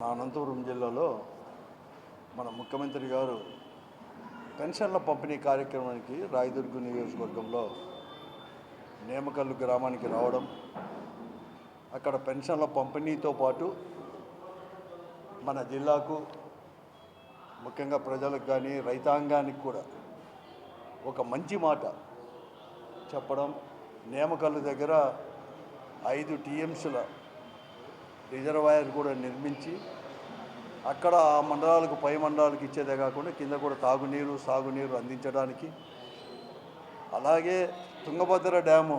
నా అనంతపురం జిల్లాలో మన ముఖ్యమంత్రి గారు పెన్షన్ల పంపిణీ కార్యక్రమానికి రాయదుర్గ నియోజకవర్గంలో నేమకల్లు గ్రామానికి రావడం అక్కడ పెన్షన్ల పంపిణీతో పాటు మన జిల్లాకు ముఖ్యంగా ప్రజలకు కానీ రైతాంగానికి కూడా ఒక మంచి మాట చెప్పడం నేమకల్లు దగ్గర ఐదు టీఎంసీల రిజర్వాయర్ కూడా నిర్మించి అక్కడ ఆ మండలాలకు పై మండలాలకు ఇచ్చేదే కాకుండా కింద కూడా తాగునీరు సాగునీరు అందించడానికి. అలాగే తుంగభద్ర డ్యాము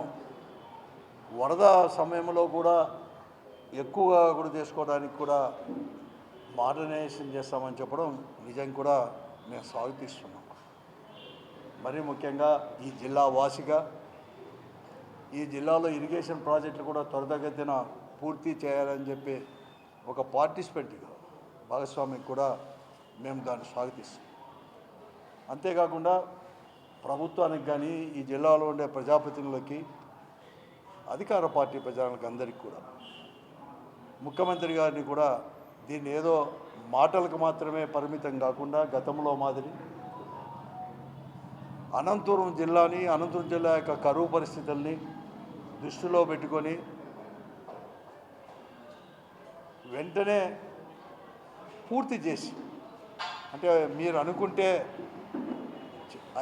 వరద సమయంలో కూడా ఎక్కువగా కూడా చేసుకోవడానికి కూడా మోడర్నైజేషన్ చేస్తామని చెప్పడం నిజం కూడా మేము స్వాగతిస్తున్నాం. మరీ ముఖ్యంగా ఈ జిల్లా వాసిగా ఈ జిల్లాలో ఇరిగేషన్ ప్రాజెక్టులు కూడా త్వరితగతిన పూర్తి చేయాలని చెప్పి ఒక పార్టిసిపెంట్గా భాగస్వామికి కూడా మేము దాన్ని స్వాగతిస్తాం. అంతేకాకుండా ప్రభుత్వానికి కానీ ఈ జిల్లాలో ఉండే ప్రజాప్రతినిధులకి అధికార పార్టీ ప్రజలకు అందరికీ కూడా ముఖ్యమంత్రి గారిని కూడా దీన్ని ఏదో మాటలకు మాత్రమే పరిమితం కాకుండా గతంలో మాదిరి అనంతపురం జిల్లాని అనంతపురం జిల్లా యొక్క కరువు పరిస్థితుల్ని దృష్టిలో పెట్టుకొని వెంటనే పూర్తి చేసి అంటే మీరు అనుకుంటే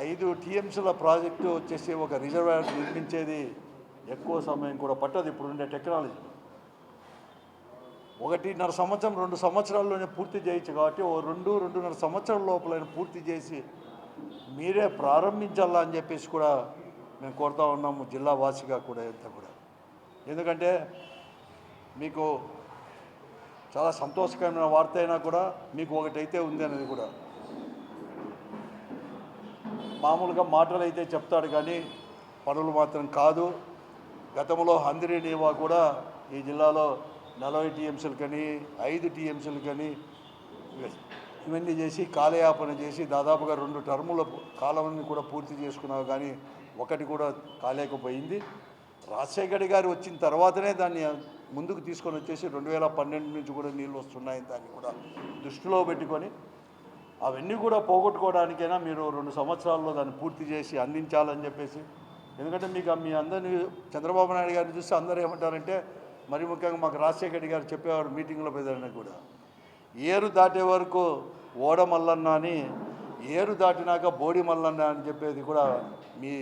ఐదు టీఎంసీల ప్రాజెక్టు వచ్చేసి ఒక రిజర్వాయర్ నిర్మించేది ఎక్కువ సమయం కూడా పట్టదు ఇప్పుడు ఉండే టెక్నాలజీ. ఒకటిన్నర సంవత్సరం రెండు సంవత్సరాల్లోనే పూర్తి చేయొచ్చు కాబట్టి ఓ రెండు రెండున్నర సంవత్సరాల లోపల పూర్తి చేసి మీరే ప్రారంభించాలా అని చెప్పేసి కూడా మేము కోరుతా ఉన్నాము జిల్లా వాసిగా కూడా అంతా కూడా. ఎందుకంటే మీకు చాలా సంతోషకరమైన వార్త అయినా కూడా మీకు ఒకటైతే ఉంది అనేది కూడా. మామూలుగా మాటలు అయితే చెప్తాడు కానీ పనులు మాత్రం కాదు. గతంలో హందిరి నీవా కూడా ఈ జిల్లాలో నలభై టీఎంసీలు కానీ ఐదు టీఎంసీలు కానీ ఇవన్నీ చేసి కాలయాపన చేసి దాదాపుగా రెండు టర్ముల కాలంని కూడా పూర్తి చేసుకున్నావు కానీ ఒకటి కూడా కాలేకపోయింది. రాజశేఖర్ గారు వచ్చిన తర్వాతనే దాన్ని ముందుకు తీసుకొని వచ్చేసి రెండు వేల పన్నెండు నుంచి కూడా నీళ్ళు వస్తున్నాయి దాన్ని కూడా దృష్టిలో పెట్టుకొని అవన్నీ కూడా పోగొట్టుకోవడానికైనా మీరు రెండు సంవత్సరాల్లో దాన్ని పూర్తి చేసి అందించాలని చెప్పేసి. ఎందుకంటే మీకు మీ అందరినీ చంద్రబాబు నాయుడు గారిని చూస్తే అందరూ ఏమంటారంటే మరి ముఖ్యంగా మాకు రాజశేఖర్ గారు చెప్పేవాడు మీటింగ్లో పెద్దలని కూడా ఏరు దాటే వరకు ఓడ మల్లన్న అని ఏరు దాటినాక బోడి మల్లన్న అని చెప్పేది కూడా మీ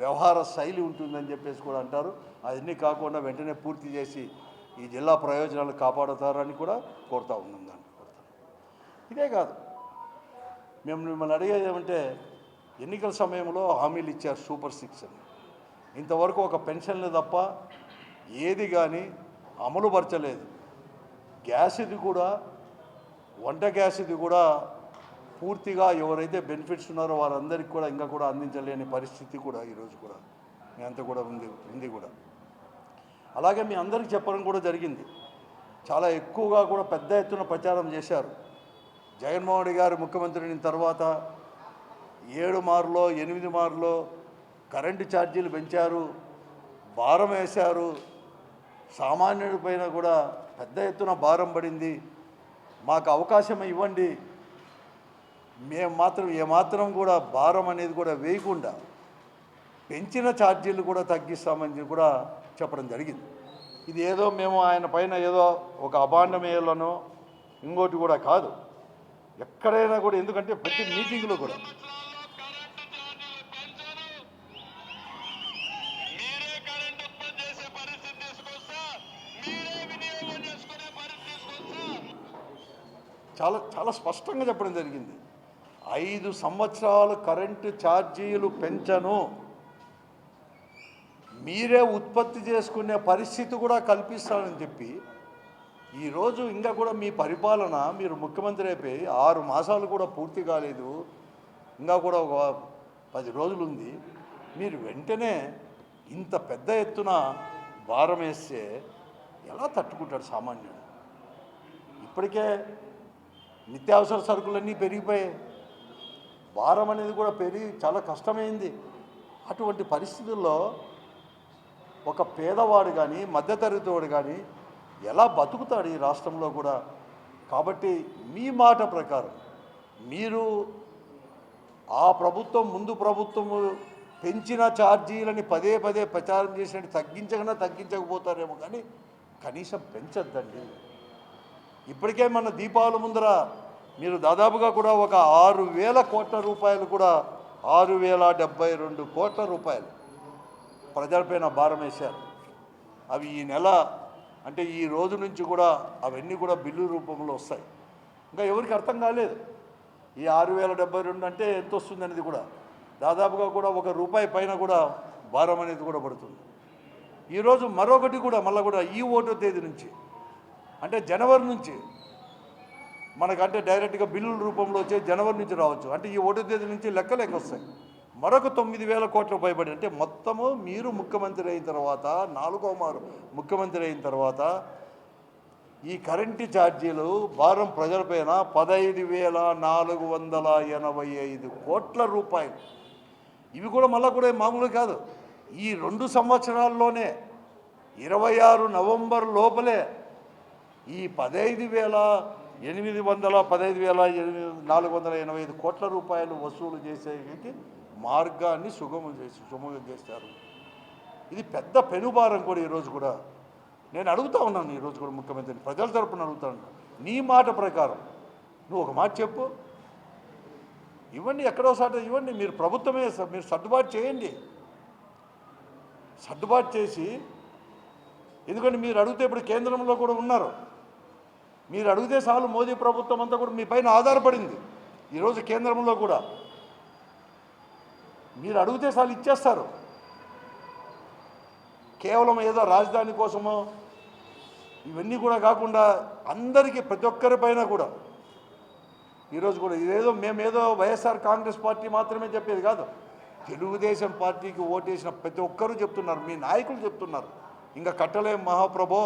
వ్యవహార శైలి ఉంటుందని చెప్పేసి కూడా అంటారు. అవన్నీ కాకుండా వెంటనే పూర్తి చేసి ఈ జిల్లా ప్రయోజనాలు కాపాడుతారని కూడా కోరుతా ఉన్నాం దాన్ని కోరుతాం ఇదే కాదు మేము మిమ్మల్ని అడిగేది ఏమంటే ఎన్నికల సమయంలో హామీలు ఇచ్చారు సూపర్ సిక్స్ అని. ఇంతవరకు ఒక పెన్షన్లు తప్ప ఏది కానీ అమలుపరచలేదు గ్యాస్ది గ్యాస్ ఇది కూడా వంట గ్యాస్ ఇది కూడా పూర్తిగా ఎవరైతే బెనిఫిట్స్ ఉన్నారో వారందరికీ కూడా ఇంకా కూడా అందించలేని పరిస్థితి కూడా ఈరోజు కూడా అంత కూడా ఉంది ఉంది కూడా. అలాగే మీ అందరికీ చెప్పడం కూడా జరిగింది. చాలా ఎక్కువగా కూడా పెద్ద ఎత్తున ప్రచారం చేశారు. జగన్మోహన్ రెడ్డి గారు ముఖ్యమంత్రి అయిన తర్వాత ఏడు మార్లో ఎనిమిది మార్లో కరెంటు ఛార్జీలు పెంచారు భారం వేశారు. సామాన్యుడి పైన కూడా పెద్ద ఎత్తున భారం పడింది. మాకు అవకాశం ఇవ్వండి. మేము మాత్రం ఏమాత్రం కూడా భారం అనేది కూడా వేయకుండా పెంచిన ఛార్జీలు కూడా తగ్గిస్తామని కూడా చెప్పడం జరిగింది. ఇది ఏదో మేము ఆయన పైన ఏదో ఒక అభాండమేయాలనో ఇంకోటి కూడా కాదు. ఎక్కడైనా కూడా ఎందుకంటే ప్రతి మీటింగ్లో కూడా చాలా చాలా స్పష్టంగా చెప్పడం జరిగింది. ఐదు సంవత్సరాలు కరెంటు ఛార్జీలు పెంచను. మీరే ఉత్పత్తి చేసుకునే పరిస్థితి కూడా కల్పిస్తానని చెప్పి ఈరోజు ఇంకా కూడా మీ పరిపాలన మీరు ముఖ్యమంత్రి అయిపోయి ఆరు మాసాలు కూడా పూర్తి కాలేదు ఇంకా కూడా ఒక పది రోజులు ఉంది మీరు వెంటనే ఇంత పెద్ద ఎత్తున భారం వేస్తే ఎలా తట్టుకుంటాడు సామాన్యుడు? ఇప్పటికే నిత్యావసర సరుకులన్నీ పెరిగిపోయాయి. భారం అనేది కూడా పెరిగి చాలా కష్టమైంది. అటువంటి పరిస్థితుల్లో ఒక పేదవాడు కానీ మధ్యతరగతి వాడు కానీ ఎలా బతుకుతాడు ఈ రాష్ట్రంలో కూడా? కాబట్టి మీ మాట ప్రకారం మీరు ఆ ప్రభుత్వం ముందు ప్రభుత్వము పెంచిన ఛార్జీలని పదే పదే ప్రచారం చేసినట్టు తగ్గించకుండా తగ్గించకపోతారేమో కానీ కనీసం పెంచద్దండి. ఇప్పటికే మన దీపావళి ముందర మీరు దాదాపుగా కూడా ఒక ఆరు వేల కోట్ల రూపాయలు కూడా ఆరు వేల డెబ్బై రెండు కోట్ల రూపాయలు ప్రజలపైన భారం వేశారు. అవి ఈ నెల అంటే ఈ రోజు నుంచి కూడా అవన్నీ కూడా బిల్లు రూపంలో వస్తాయి. ఇంకా ఎవరికి అర్థం కాలేదు. ఈ ఆరు వేల డెబ్బై రెండు అంటే ఎంత వస్తుంది అనేది కూడా. దాదాపుగా కూడా ఒక రూపాయి పైన కూడా భారం అనేది కూడా పడుతుంది. ఈరోజు మరొకటి కూడా మళ్ళీ కూడా ఈ ఓటో తేదీ నుంచి అంటే జనవరి నుంచి మనకంటే డైరెక్ట్గా బిల్లుల రూపంలో వచ్చే జనవరి నుంచి రావచ్చు. అంటే ఈ ఒకటో తేదీ నుంచి లెక్క లెక్క వస్తాయి. మరొక తొమ్మిది వేల కోట్లు పైబడి అంటే మొత్తము మీరు ముఖ్యమంత్రి అయిన తర్వాత నాలుగో మారు ముఖ్యమంత్రి అయిన తర్వాత ఈ కరెంటు ఛార్జీలు భారం ప్రజలపైన పదహైదు వేల నాలుగు వందల ఎనభై ఐదు కోట్ల రూపాయలు. ఇవి కూడా మళ్ళీ కూడా మామూలు కాదు. ఈ రెండు సంవత్సరాల్లోనే ఇరవై ఆరు నవంబర్ లోపలే ఈ పదహైదు వేల ఎనిమిది వందల పదహైదు వేల ఎనిమిది నాలుగు వందల ఎనభై ఐదు కోట్ల రూపాయలు వసూలు చేసేకి మార్గాన్ని సుగమం చేసి సుగమం చేస్తారు. ఇది పెద్ద పెనుభారం కూడా ఈరోజు కూడా. నేను అడుగుతా ఉన్నాను ఈరోజు కూడా ముఖ్యమంత్రిని ప్రజల తరపున అడుగుతాను నీ మాట ప్రకారం. నువ్వు ఒక మాట చెప్పు. ఇవ్వండి ఎక్కడోసారి ఇవ్వండి. మీరు ప్రభుత్వమే మీరు సర్దుబాటు చేయండి. సర్దుబాటు చేసి ఎందుకంటే మీరు అడిగితే ఇప్పుడు కేంద్రంలో కూడా ఉన్నారు. మీరు అడిగితే చాలు మోదీ ప్రభుత్వం అంతా కూడా మీ పైన ఆధారపడింది. ఈరోజు కేంద్రంలో కూడా. మీరు అడిగితే చాలు ఇచ్చేస్తారు. కేవలం ఏదో రాజధాని కోసమో ఇవన్నీ కూడా కాకుండా అందరికీ ప్రతి ఒక్కరి పైన కూడా. ఈరోజు కూడా ఇదేదో మేమేదో వైఎస్ఆర్ కాంగ్రెస్ పార్టీ మాత్రమే చెప్పేది కాదు. తెలుగుదేశం పార్టీకి ఓటేసిన ప్రతి ఒక్కరూ చెప్తున్నారు. మీ నాయకులు చెప్తున్నారు. ఇంకా కట్టలేం మహాప్రభో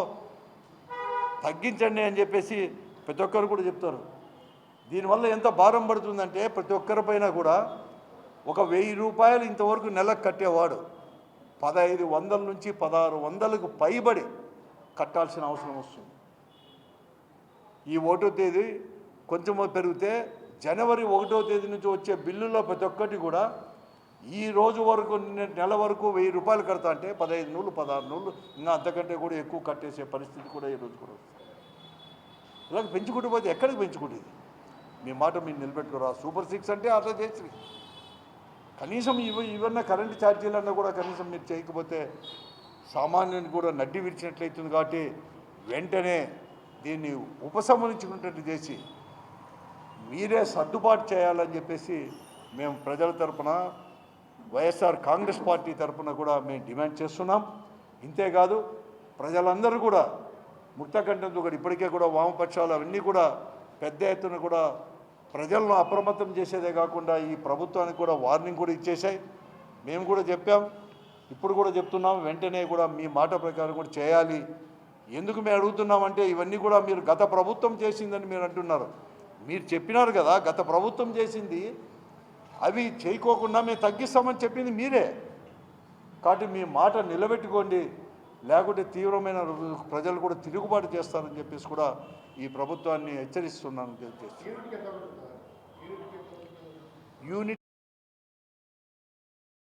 తగ్గించండి అని చెప్పేసి ప్రతి ఒక్కరు కూడా చెప్తారు. దీనివల్ల ఎంత భారం పడుతుందంటే ప్రతి ఒక్కరిపైన కూడా ఒక వెయ్యి రూపాయలు ఇంతవరకు నెలకు కట్టేవాడు. పదహైదు వందల నుంచి పదహారు వందలకు పైబడి కట్టాల్సిన అవసరం వస్తుంది. ఈ ఒకటో తేదీ కొంచెం పెరిగితే జనవరి ఒకటో తేదీ నుంచి వచ్చే బిల్లులో ప్రతి ఒక్కటి కూడా ఈ రోజు వరకు నెల వరకు వెయ్యి రూపాయలు కడతా అంటే పదహైదు నూళ్ళు పదహారు నూళ్ళు ఇంకా అంతకంటే కూడా ఎక్కువ కట్టేసే పరిస్థితి కూడా ఈ రోజు కూడా వస్తుంది. ఇలాగ పెంచుకుంటూ పోతే ఎక్కడికి పెంచుకుంటుంది? మీ మాట మీరు నిలబెట్టుకోరా. సూపర్ సిక్స్ అంటే అట్లా చేసి కనీసం ఇవ ఇవన్న కరెంటు ఛార్జీలన్నా కూడా కనీసం మీరు చేయకపోతే సామాన్యుని కూడా నడ్డి విరిచినట్లయితుంది కాబట్టి వెంటనే దీన్ని ఉపసంహరించుకున్నట్టు చేసి మీరే సర్దుబాటు చేయాలని చెప్పేసి మేము ప్రజల తరపున వైఎస్ఆర్ కాంగ్రెస్ పార్టీ తరపున కూడా మేము డిమాండ్ చేస్తున్నాం. ఇంతేకాదు ప్రజలందరూ కూడా ముక్తకంఠంతో ఇప్పటికే కూడా వామపక్షాలు అవన్నీ కూడా పెద్ద ఎత్తున కూడా ప్రజలను అప్రమత్తం చేసేదే కాకుండా ఈ ప్రభుత్వానికి కూడా వార్నింగ్ కూడా ఇచ్చేసాయి మేము కూడా చెప్పాం. ఇప్పుడు కూడా చెప్తున్నాం. వెంటనే కూడా మీ మాట ప్రకారం కూడా చేయాలి. ఎందుకు మేము అడుగుతున్నామంటే ఇవన్నీ కూడా మీరు గత ప్రభుత్వం చేసిందని మీరు అంటున్నారు. మీరు చెప్పినారు కదా గత ప్రభుత్వం చేసింది. అవి చేయకోకుండా మేము తగ్గిస్తామని చెప్పింది మీరే. కాబట్టి మీ మాట నిలబెట్టుకోండి. లేకుంటే తీవ్రమైన ప్రజలు కూడా తిరుగుబాటు చేస్తారని చెప్పేసి కూడా ఈ ప్రభుత్వాన్ని హెచ్చరిస్తున్నాను యూనిట్